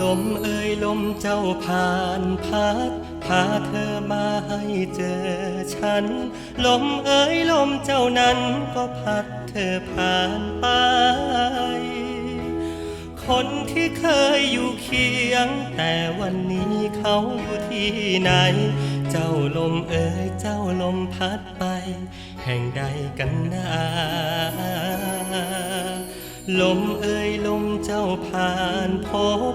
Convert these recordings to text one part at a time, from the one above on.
ลมเอ่ยลมเจ้าผ่านพัดพาเธอมาให้เจอฉัน ลมเอ่ยลมเจ้านั้นก็พัดเธอผ่านไป คนที่เคยอยู่เคียง แต่วันนี้เขาอยู่ที่ไหน เจ้าลมเอ่ยเจ้าลมพัดไป แห่งใดกันนาลมเอ่ยลมเจ้าผ่านพบ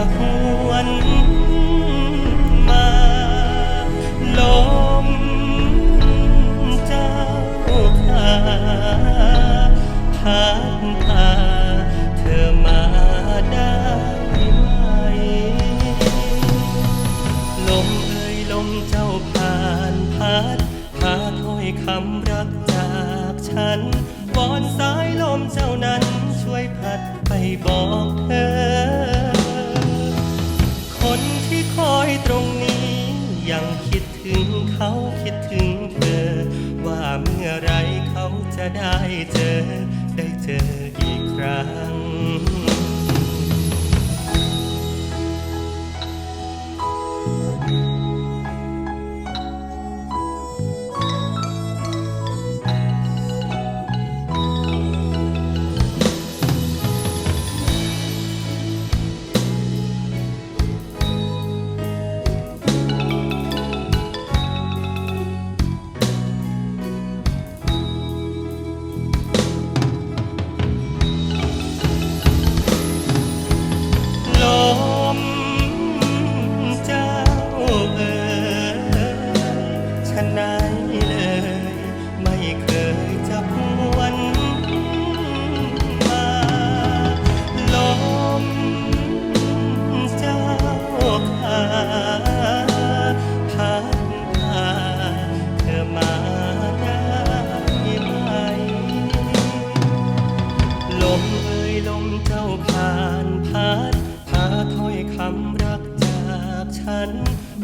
จะหวนมาลมเจ้าขาพัดพาเธอมาได้ไหมลมเอ่ยลมเจ้าผ่านพัดพาถ้อยคำรักจากฉันวอนสายลมเจ้านั้นช่วยพัดไปบอกเธอ คิดถึงเขาคิดถึงเธอ ว่าเมื่อไรเขาจะได้เจอ ได้เจออีกครั้ง ชะไหน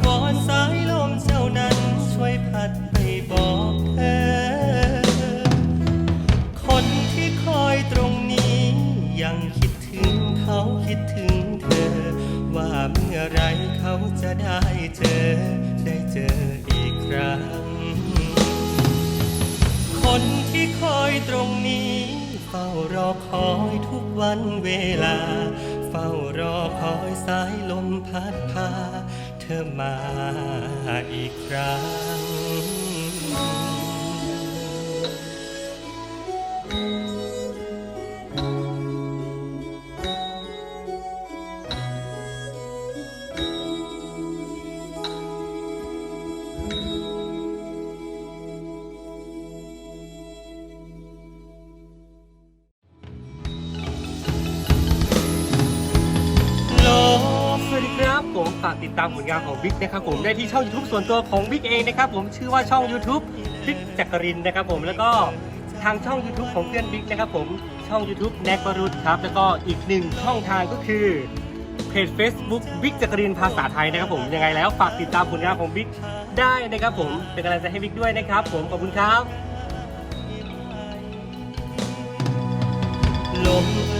วอนสายลมเจ้านั้นช่วยพัดไปบอกเธอ คนที่คอยตรงนี้ยังคิดถึงเขาคิดถึงเธอ ว่าเมื่อไรเขาจะได้เจอ ได้เจออีกครั้ง คนที่คอยตรงนี้ เฝ้ารอคอยทุกวันเวลา เฝ้ารอคอยสายลมพัดพา เธอมาอีกครั้ง ผมฝากติดตามผลงานของบิ๊กนะครับผมได้ที่ช่อง YouTube ส่วนตัวของบิ๊กเองนะครับผมชื่อว่าช่อง YouTube บิ๊กจักรินนะครับผมแล้วก็ทางช่อง YouTube ของเพื่อนบิ๊กนะครับผมช่อง YouTube แนกบรุษครับแล้วก็อีกหนึ่งช่องทางก็คือเพจ Facebook บิ๊กจักรินภาษาไทยนะครับผมยังไงแล้วฝากติดตามผลงานของบิ๊กได้นะครับผมเป็นกำลังใจให้บิ๊กด้วยนะครับ ผมขอบคุณครับลม